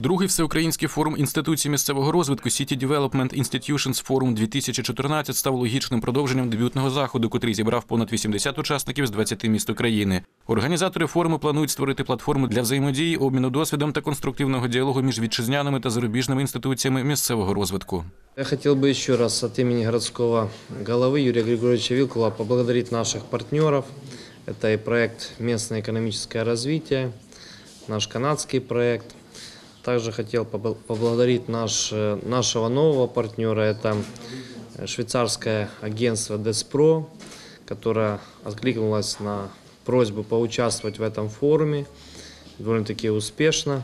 Другий всеукраїнський форум інституцій місцевого розвитку City Development Institutions Forum 2014 став логічним продовженням дебютного заходу, котрий зібрав понад 80 учасників з 20 міст України. Організатори форуму планують створити платформу для взаємодії, обміну досвідом та конструктивного діалогу між вітчизняними та зарубіжними інституціями місцевого розвитку. Я хотел бы еще раз от имени городского головы Юрия Григорьевича Вилкула поблагодарить наших партнеров. Это и проект «Местное экономическое развитие», наш канадский проект. Также хотел побл- поблагодарить наш, э, нашего нового партнера, это швейцарское агентство Despro, которое откликнулось на просьбу поучаствовать в этом форуме довольно-таки успешно.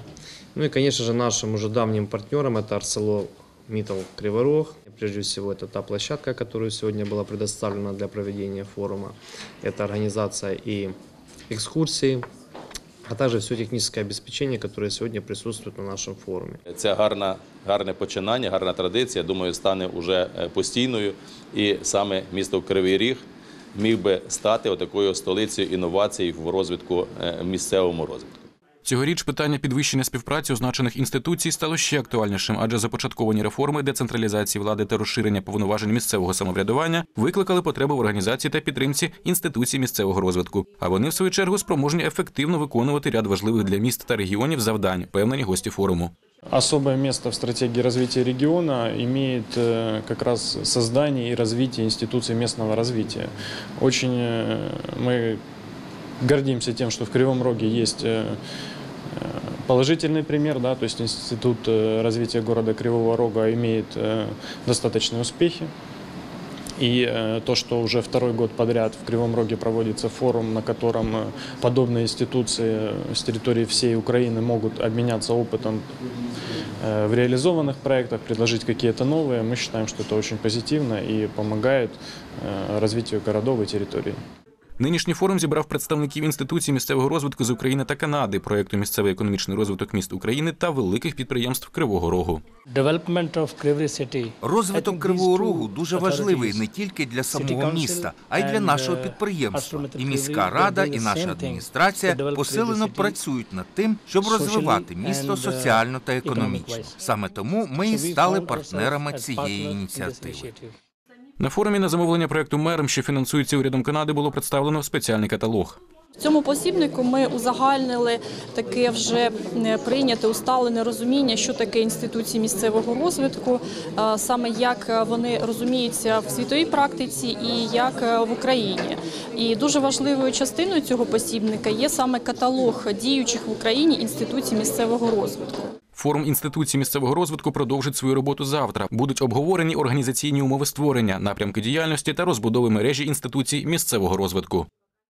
Ну и, конечно же, нашим уже давним партнером это ArcelorMittal Криворог. Прежде всего, это та площадка, которая сегодня была предоставлена для проведения форума. Это организация и экскурсии, а також все технічне обеспечение, которое сьогодні присутствує на нашому форумі. Це гарна, гарне починання, гарна традиція. Думаю, стане вже е, постійною. І саме місто Кривий Ріг міг би стати отакою столицею інновацій в розвитку е, місцевому розвитку. Цьогоріч питання підвищення співпраці означених інституцій стало ще актуальнішим, адже започатковані реформи децентралізації влади та розширення повноважень місцевого самоврядування викликали потребу в організації та підтримці інституцій місцевого розвитку. А вони, в свою чергу, спроможні ефективно виконувати ряд важливих для міст та регіонів завдань, певнені гості форуму. Особое место в стратегии развития региона имеет э, как раз создание и развитие институций местного развития. Очень э, мы гордимся тем, что в Кривом Роге есть э, э, положительный пример, да, то есть институт э, развития города Кривого Рога имеет достаточные успехи. И то, что уже второй год подряд в Кривом Роге проводится форум, на котором подобные институции с территории всей Украины могут обменяться опытом в реализованных проектах, предложить какие-то новые, мы считаем, что это очень позитивно и помогает развитию городов и территорий. Нинішній форум зібрав представників інституцій місцевого розвитку з України та Канади, проєкту Місцевий економічний розвиток міст України та великих підприємств Кривого Рогу. Розвиток Кривого Рогу дуже важливий не тільки для самого міста, а й для нашого uh, підприємства. І міська рада, і наша адміністрація посилено працюють над тим, щоб розвивати місто uh, соціально та економічно. Саме тому ми і стали партнерами цієї ініціативи. На форумі на замовлення проєкту мером, що фінансується урядом Канади, було представлено спеціальний каталог. В цьому посібнику ми узагальнили таке вже е, прийняте усталене розуміння, що таке інституції місцевого розвитку, е, саме як е, вони розуміються в світовій практиці і як в Україні. І дуже важливою частиною цього посібника є саме каталог діючих в Україні інституцій місцевого розвитку. Форум інституцій місцевого розвитку продовжить свою роботу завтра. Будуть обговорені організаційні умови створення, напрямки діяльності та розбудови мережі інституцій місцевого розвитку.